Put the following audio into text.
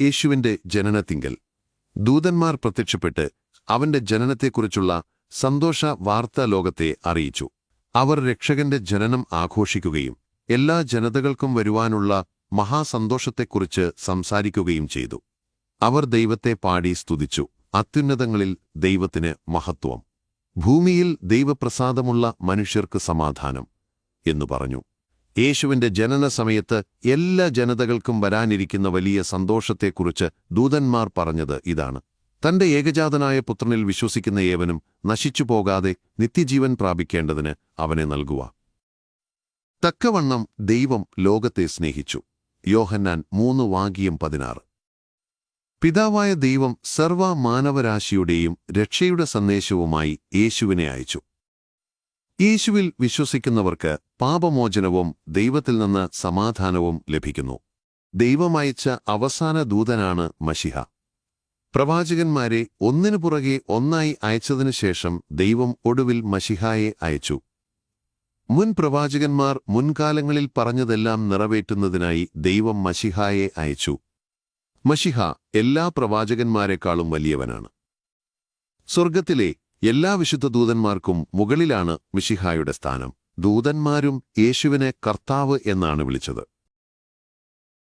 യേശുവിന്റെ ജനനത്തിങ്കൽ. ദൂതന്മാർ പ്രത്യക്ഷപ്പെട്ട് അവന്റെ ജനനത്തെക്കുറിച്ചുള്ള സന്തോഷ വാർത്താ ലോകത്തെ അറിയിച്ചു. അവർ രക്ഷകന്റെ ജനനം ആഘോഷിക്കുകയും എല്ലാ ജനതകൾക്കും വരുവാനുള്ള മഹാസന്തോഷത്തെക്കുറിച്ച് സംസാരിക്കുകയും ചെയ്തു. അവർ ദൈവത്തെ പാടി സ്തുതിച്ചു. അത്യുന്നതങ്ങളിൽ ദൈവത്തിന് മഹത്വം. ഭൂമിയിൽ ദൈവപ്രസാദമുള്ള മനുഷ്യർക്ക് സമാധാനം എന്നു പറഞ്ഞു. യേശുവിന്റെ ജനന സമയത്ത് എല്ലാ ജനതകൾക്കും വരാനിരിക്കുന്ന വലിയ സന്തോഷത്തെക്കുറിച്ച് ദൂതന്മാർ പറഞ്ഞത് ഇതാണ്. തന്റെ ഏകജാതനായ പുത്രനിൽ വിശ്വസിക്കുന്ന ഏവനും നശിച്ചുപോകാതെ നിത്യജീവൻ പ്രാപിക്കേണ്ടതിന് അവനെ നൽകുക തക്കവണ്ണം ദൈവം ലോകത്തെ സ്നേഹിച്ചു. യോഹന്നാൻ മൂന്ന് വാഗിയം പതിനാറ്. പിതാവായ ദൈവം സർവ മാനവരാശിയുടെയും രക്ഷയുടെ സന്ദേശവുമായി യേശുവിനെ അയച്ചു. യേശുവിൽ വിശ്വസിക്കുന്നവർക്ക് പാപമോചനവും ദൈവത്തിൽ നിന്ന് സമാധാനവും ലഭിക്കുന്നു. ദൈവമയച്ച അവസാന ദൂതനാണ് മഷിഹ പ്രവാചകന്മാരെ ഒന്നിനു പുറകെ ഒന്നായി അയച്ചതിനു ശേഷം ദൈവം ഒടുവിൽ മഷിഹായെ അയച്ചു. മുൻ പ്രവാചകന്മാർ മുൻകാലങ്ങളിൽ പറഞ്ഞതെല്ലാം നിറവേറ്റുന്നതിനായി ദൈവം മഷിഹായെ അയച്ചു. മഷിഹ എല്ലാ പ്രവാചകന്മാരെക്കാളും വലിയവനാണ്. സ്വർഗത്തിലെ എല്ലാ വിശുദ്ധ ദൂതന്മാർക്കും മുകളിലാണ് മിഷിഹായുടെ സ്ഥാനം. ദൂതന്മാരും യേശുവിനെ കർത്താവ് എന്നാണ് വിളിച്ചത്.